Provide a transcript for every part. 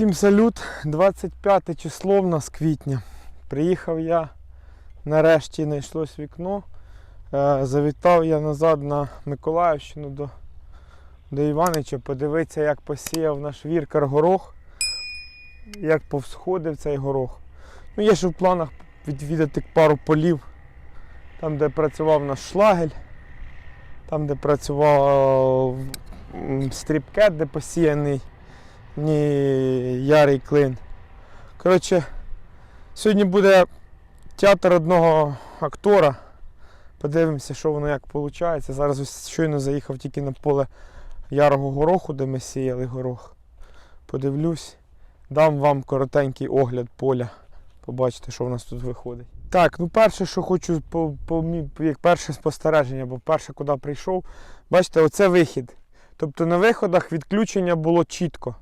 Всім салют, 25 число в нас квітня. Приїхав я, нарешті знайшлось вікно. Е, Завітав я назад на Миколаївщину до, до Іванича, подивитися, як посіяв наш віркар горох, як повсходив цей горох. Ну, є ще в планах відвідати пару полів, там, де працював наш шлагель, там, де працював м, стріпкет, де посіяний ні Ярий Клин. Коротше, сьогодні буде театр одного актора. Подивимося, що воно як виходить. Зараз ось щойно заїхав тільки на поле ярого гороху, де ми сіяли горох. Подивлюсь, дам вам коротенький огляд поля. Побачите, що в нас тут виходить. Так, ну перше, що хочу по, по, як перше спостереження, бо перше, куди прийшов, бачите, оце вихід. Тобто на виходах відключення було чітко.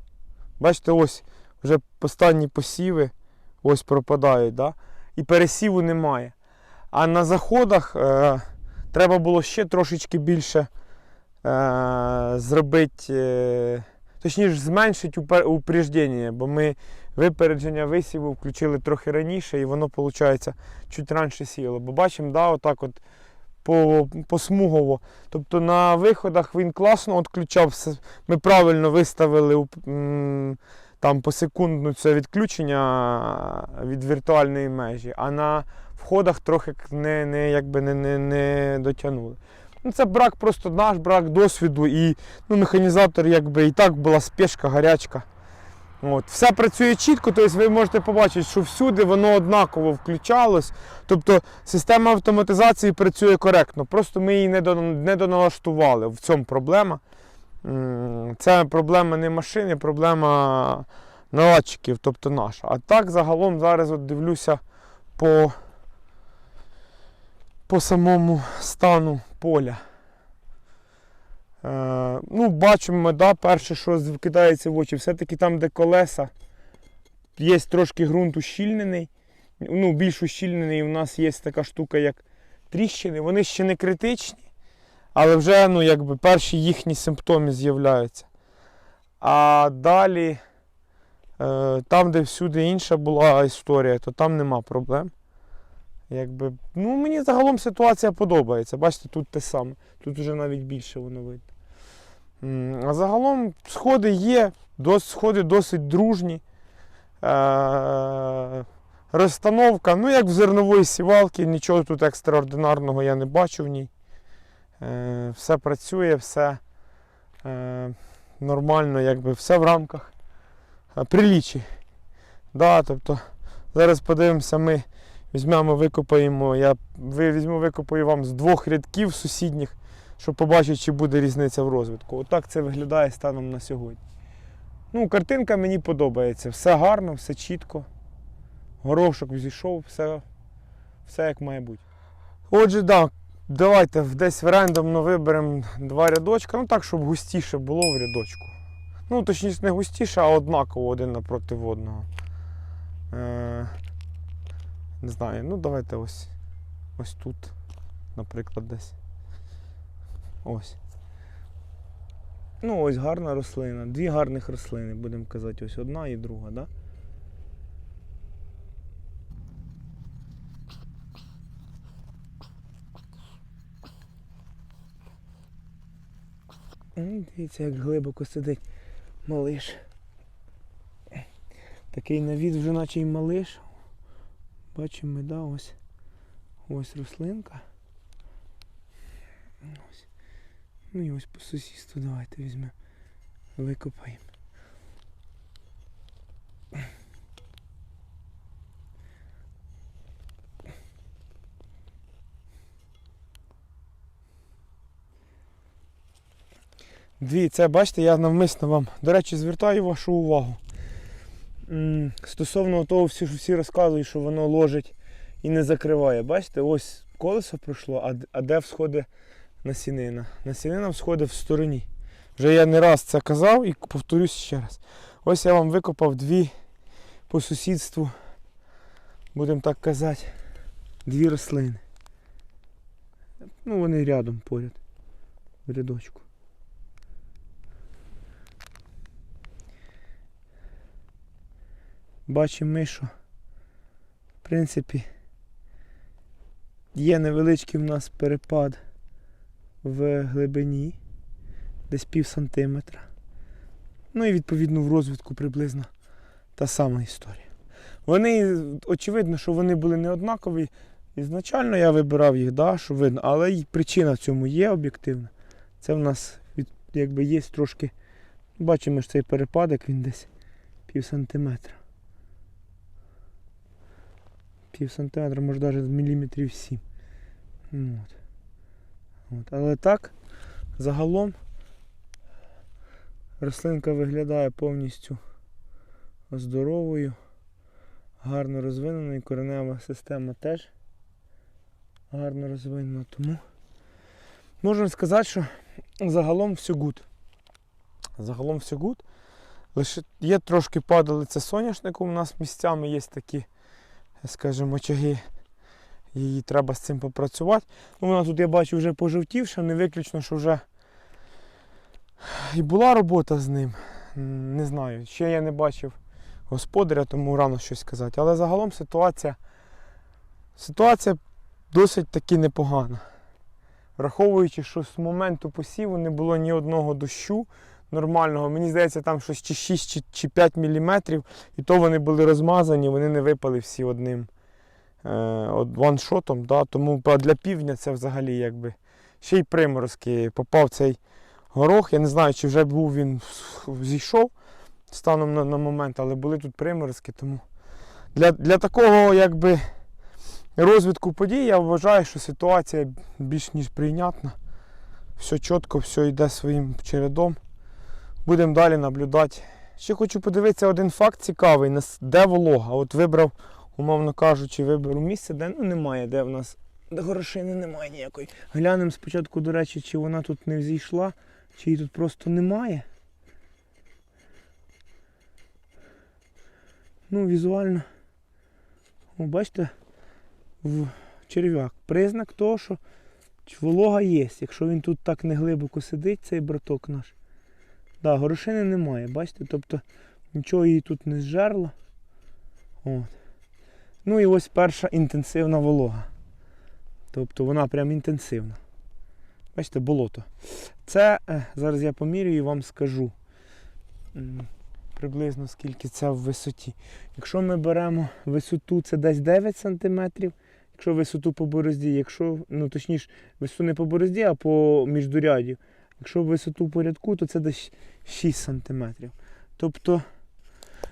Бачите, ось вже останні посіви ось пропадають, да? і пересіву немає. А на заходах е, треба було ще трошечки більше е, зробити, е, точніше зменшити упе- бо ми випередження висіву включили трохи раніше, і воно, виходить, чуть раніше сіяло. Бо бачимо, да, отак от по, посмугово. Тобто на виходах він класно відключав. все. Ми правильно виставили там посекундну це відключення від віртуальної межі, а на входах трохи не, не, якби не, не, не дотягнули. Ну, це брак просто наш брак досвіду і ну, механізатор якби і так була спешка, гарячка. От. Все працює чітко, тобто ви можете побачити, що всюди воно однаково включалось. Тобто система автоматизації працює коректно, просто ми її не, доналаштували. В цьому проблема. Це проблема не машини, проблема наладчиків, тобто наша. А так загалом зараз от дивлюся по, по самому стану поля. Е, ну, бачимо, да, перше, що кидається в очі, все-таки там, де колеса, є трошки ґрунт ущільнений. Ну, більш ущільнений, у нас є така штука, як тріщини. Вони ще не критичні, але вже ну, якби, перші їхні симптоми з'являються. А далі, е, там, де всюди інша була історія, то там нема проблем. Якби, ну, мені загалом ситуація подобається. Бачите, тут те саме. Тут вже навіть більше воно видно. А загалом сходи є, сходи досить дружні. Е, розстановка, ну як в зернової сівалки, нічого тут екстраординарного я не бачу в ній. Е, все працює, все е, нормально, якби все в рамках прилічі. Да, тобто, зараз подивимося, ми візьмемо, викопаємо. Я візьму, викопаю вам з двох рядків сусідніх, щоб побачити, чи буде різниця в розвитку. Отак це виглядає станом на сьогодні. Ну, картинка мені подобається. Все гарно, все чітко. Горошок взійшов, все, все як має бути. Отже, да, давайте десь рандомно виберемо два рядочка, ну так, щоб густіше було в рядочку. Ну, точніше, не густіше, а однаково один напроти одного. Е, не знаю, ну давайте ось, ось тут, наприклад, десь. Ось. Ну, ось гарна рослина. Дві гарних рослини, будемо казати, ось одна і друга, да? Дивіться, як глибоко сидить малиш. Такий на від вже наче й малиш. Бачимо, ми, да, ось. Ось рослинка. Ось. Ну і ось по сусідству давайте візьмемо. Викопаємо. Дивіться, бачите, я навмисно вам, до речі, звертаю вашу увагу. Стосовно того, всі, що всі розказують, що воно ложить і не закриває. Бачите, ось колесо пройшло, а де всходить насінина? Насінина всходить в стороні. Вже я не раз це казав і повторюсь ще раз. Ось я вам викопав дві по сусідству, будемо так казати, дві рослини. Ну, вони рядом поряд, в рядочку. Бачимо ми, що в принципі є невеличкий в нас перепад в глибині, десь пів сантиметра. Ну і відповідно в розвитку приблизно та сама історія. Вони, очевидно, що вони були не однакові. Ізначально я вибирав їх, да, що видно, але й причина в цьому є об'єктивна. Це в нас від, якби є трошки. Бачимо ж цей перепадок, він десь пів сантиметра. Пів сантиметра, може навіть міліметрів 7. От. От. Але так, загалом рослинка виглядає повністю здоровою, гарно розвиненою, коренева система теж гарно розвинена. Тому можна сказати, що загалом все гуд. Загалом все гуд. Лише є трошки падалиця соняшнику. У нас місцями є такі, скажімо, очаги. Її треба з цим попрацювати. Ну, вона тут, я бачу, вже пожовтівша, не виключно, що вже і була робота з ним. Не знаю. Ще я не бачив господаря, тому рано щось сказати. Але загалом ситуація, ситуація досить таки непогана. Враховуючи, що з моменту посіву не було ні одного дощу нормального. Мені здається, там щось чи 6 чи, чи 5 мм, і то вони були розмазані, вони не випали всі одним е, от ваншотом. Да? Тому для півдня це взагалі якби ще й приморозки. Попав цей горох. Я не знаю, чи вже був він зійшов станом на, на момент, але були тут приморозки. Тому для, для такого якби розвитку подій я вважаю, що ситуація більш ніж прийнятна. Все чітко, все йде своїм чередом. Будемо далі наблюдати. Ще хочу подивитися один факт цікавий, де волога. От вибрав, умовно кажучи, виберу місце, де ну, немає, де в нас де горошини немає ніякої. Глянемо спочатку, до речі, чи вона тут не взійшла, чи її тут просто немає. Ну, візуально. О, бачите, в черв'як. Признак того, що волога є. Якщо він тут так не глибоко сидить, цей браток наш. Да, горошини немає, бачите? Тобто нічого її тут не зжерло. От. Ну і ось перша інтенсивна волога. Тобто вона прям інтенсивна. Бачите, болото. Це, е, зараз я помірюю і вам скажу приблизно скільки це в висоті. Якщо ми беремо висоту, це десь 9 см. Якщо висоту по борозді, якщо, ну точніше, висоту не по борозді, а по міждуряді. Якщо висоту по рядку, то це десь 6 см. Тобто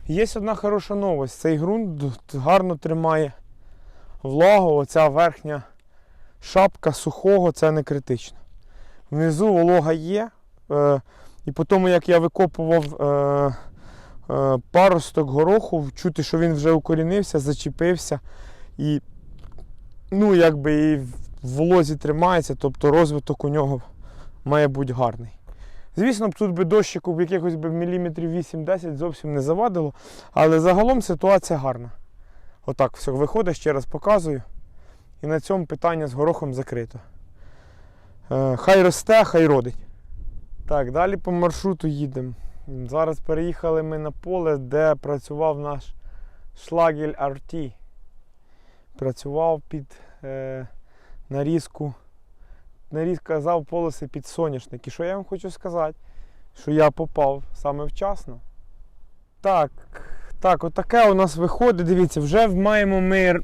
є одна хороша новость. Цей ґрунт гарно тримає влагу, оця верхня шапка сухого, це не критично. Внизу волога є. Е, і по тому, як я викопував е, е, паросток гороху, чути, що він вже укорінився, зачепився і, ну, якби і в волозі тримається, тобто розвиток у нього має бути гарний. Звісно, тут би дощику б якихось би міліметрів 8-10 зовсім не завадило, але загалом ситуація гарна. Отак все виходить, ще раз показую. І на цьому питання з горохом закрито. Е, хай росте, хай родить. Так, далі по маршруту їдемо. Зараз переїхали ми на поле, де працював наш шлагель RT. Працював під е, нарізку наріз казав полоси під соняшник. І що я вам хочу сказати? Що я попав саме вчасно. Так, так, отаке у нас виходить. Дивіться, вже маємо ми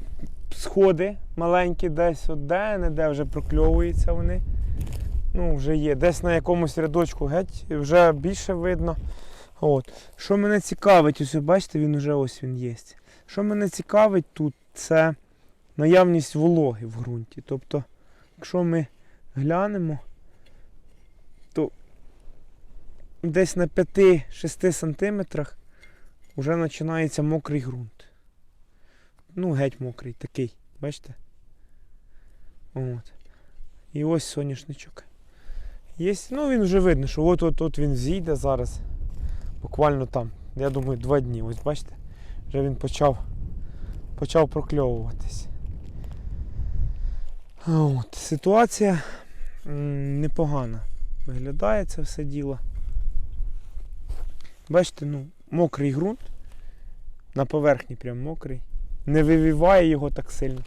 сходи маленькі, десь от де, не де вже прокльовуються вони. Ну, вже є. Десь на якомусь рядочку геть вже більше видно. От. Що мене цікавить, ось бачите, він вже ось він є. Що мене цікавить тут, це наявність вологи в ґрунті. Тобто, якщо ми глянемо, то десь на 5-6 сантиметрах вже починається мокрий ґрунт. Ну, геть мокрий, такий, бачите? От. І ось соняшничок. Є, ну він вже видно, що от-от-от він зійде зараз. Буквально там, я думаю, два дні. Ось бачите, вже він почав, почав прокльовуватись. От, ситуація м, непогана. Виглядає це все діло. Бачите, ну, мокрий ґрунт. на поверхні прям мокрий. Не вивіває його так сильно.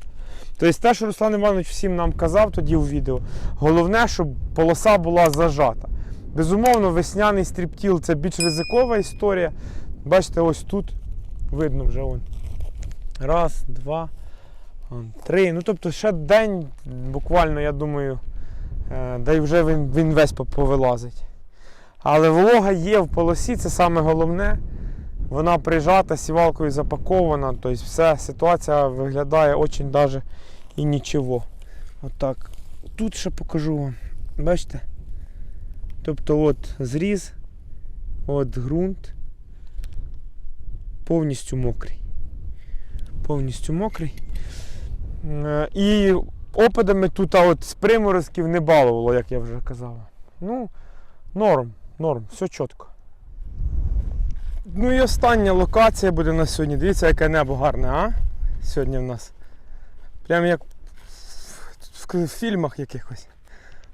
Тобто те, що Руслан Іванович всім нам казав тоді у відео, головне, щоб полоса була зажата. Безумовно, весняний стріптіл це більш ризикова історія. Бачите, ось тут видно вже он. Раз, два, три. Ну тобто ще день, буквально, я думаю, да й вже він, він весь повилазить. Але волога є в полосі, це саме головне. Вона прижата, сівалкою запакована, тобто вся ситуація виглядає дуже даже і нічого. Отак. Тут ще покажу вам. Бачите? Тобто от зріз, от ґрунт. Повністю мокрий. Повністю мокрий. Е, І опадами тут а от з приморозків не балувало, як я вже казав. Ну, норм, норм, все чітко. Ну і остання локація буде на сьогодні. Дивіться, яке небо гарне, а? Сьогодні в нас. Прям як в, фільмах якихось.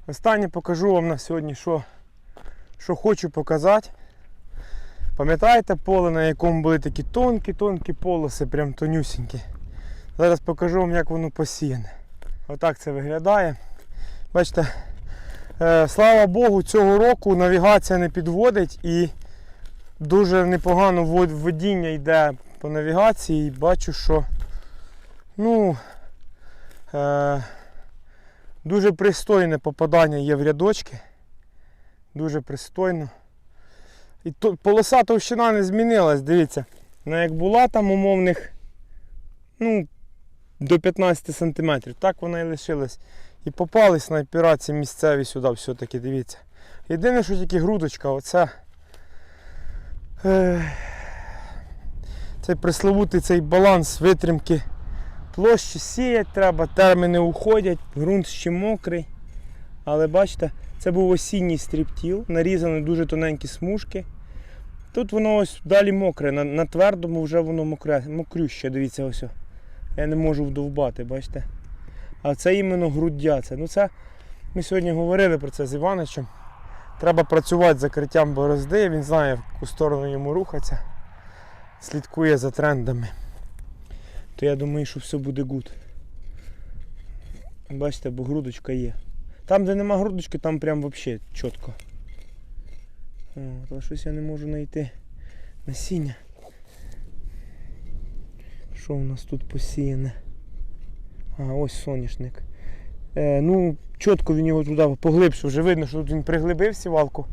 Останнє покажу вам на сьогодні, що, що хочу показати. Пам'ятаєте поле, на якому були такі тонкі-тонкі полоси, прям тонюсінькі. Зараз покажу вам, як воно посіяне. Отак це виглядає. Бачите, е, слава Богу, цього року навігація не підводить і дуже непогано водіння йде по навігації. І бачу, що ну, е, дуже пристойне попадання є в рядочки. Дуже пристойно. І то, полоса товщина не змінилась, дивіться. Вона як була там умовних ну, до 15 см, так вона і лишилась. І попали снайпера ці місцеві сюди все-таки, дивіться. Єдине, що тільки грудочка. Ех, цей пресловутий цей баланс витримки площі сіять треба, терміни уходять, ґрунт ще мокрий. Але бачите, це був осінній стріптіл, нарізані дуже тоненькі смужки. Тут воно ось далі мокре, на, на твердому вже воно мокре, мокрюще, дивіться ось. О. Я не можу вдовбати, бачите. А це іменно груддя. Це. Ну це ми сьогодні говорили про це з Іваничем. Треба працювати з закриттям борозди, він знає, в яку сторону йому рухатися, слідкує за трендами. То я думаю, що все буде гуд. Бачите, бо грудочка є. Там, де нема грудочки, там прям взагалі чітко. От, але щось я не можу знайти насіння. Що у нас тут посіяне? А, ось соняшник. Е, ну, чітко він його туди поглибше, вже видно, що тут він приглибив сівалку.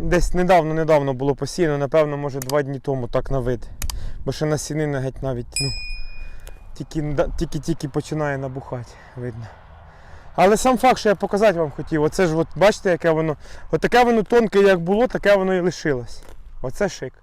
Десь недавно-недавно було посіяно, напевно, може два дні тому так на вид. Бо ще насінина геть навіть ну, тільки- тільки-тільки починає набухати, видно. Але сам факт, що я показати вам хотів, оце ж от, бачите, яке воно. От таке воно тонке, як було, таке воно і лишилось. Оце шик.